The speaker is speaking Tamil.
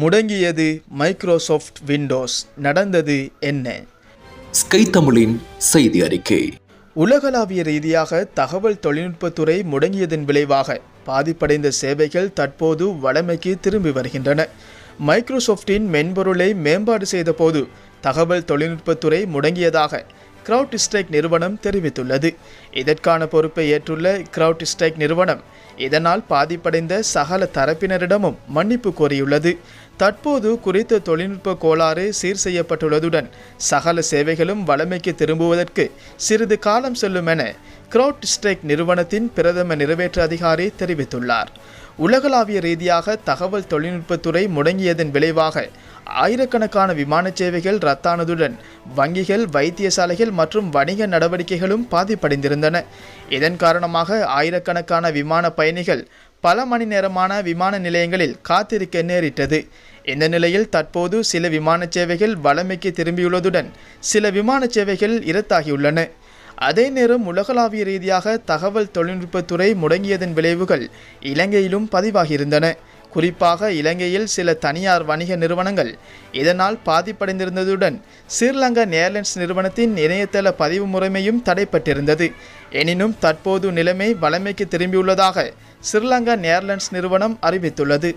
முடங்கியது மைக்ரோசாஃப்ட் விண்டோஸ் நடந்தது என்ன? ஸ்கை தமிழின் செய்தி அறிக்கை. உலகளாவிய ரீதியாக தகவல் தொழில்நுட்பத்துறை முடங்கியதன் விளைவாக பாதிப்படைந்த சேவைகள் தற்போது வழமைக்கு திரும்பி வருகின்றன. மைக்ரோசாஃப்டின் மென்பொருளை மேம்பாடு செய்தபோது தகவல் தொழில்நுட்பத்துறை முடங்கியதாக கிரவுட் நிறுவனம் தெரிவித்துள்ளது. இதற்கான பொறுப்பை ஏற்றுள்ள கிரவுட் நிறுவனம் இதனால் பாதிப்படைந்த சகல தரப்பினரிடமும் மன்னிப்பு கோரியுள்ளது. தற்போது குறித்த தொழில்நுட்ப கோளாறு சீர் செய்யப்பட்டுள்ளதுடன் சகல சேவைகளும் வளமைக்கு திரும்புவதற்கு சிறிது காலம் செல்லும் என கிரவுட் நிறுவனத்தின் பிரதம நிறைவேற்று அதிகாரி தெரிவித்துள்ளார். உலகளாவிய ரீதியாக தகவல் தொழில்நுட்பத்துறை முடங்கியதன் விளைவாக ஆயிரக்கணக்கான விமான சேவைகள் ரத்தானதுடன் வங்கிகள் வைத்தியசாலைகள் மற்றும் வணிக நடவடிக்கைகளும் பாதிப்படைந்திருந்தன. இதன் காரணமாக ஆயிரக்கணக்கான விமான பயணிகள் பல மணி நேரமான விமான நிலையங்களில் காத்திருக்க நேரிட்டது. இந்த நிலையில் தற்போது சில விமான சேவைகள் வளமைக்கு திரும்பியுள்ளதுடன் சில விமான சேவைகள் இரத்தாகியுள்ளன. அதே நேரம் உலகளாவிய ரீதியாக தகவல் தொழில்நுட்பத்துறை முடங்கியதன் விளைவுகள் இலங்கையிலும் பதிவாகியிருந்தன. குறிப்பாக இலங்கையில் சில தனியார் வணிக நிறுவனங்கள் இதனால் பாதிப்படைந்திருந்ததுடன் ஸ்ரீலங்கா ஏர்லைன்ஸ் நிறுவனத்தின் இணையதள பதிவு முறைமையும் தடைப்பட்டிருந்தது. எனினும் தற்போது நிலைமை வளமைக்கு திரும்பியுள்ளதாக ஸ்ரீலங்கா ஏர்லைன்ஸ் நிறுவனம் அறிவித்துள்ளது.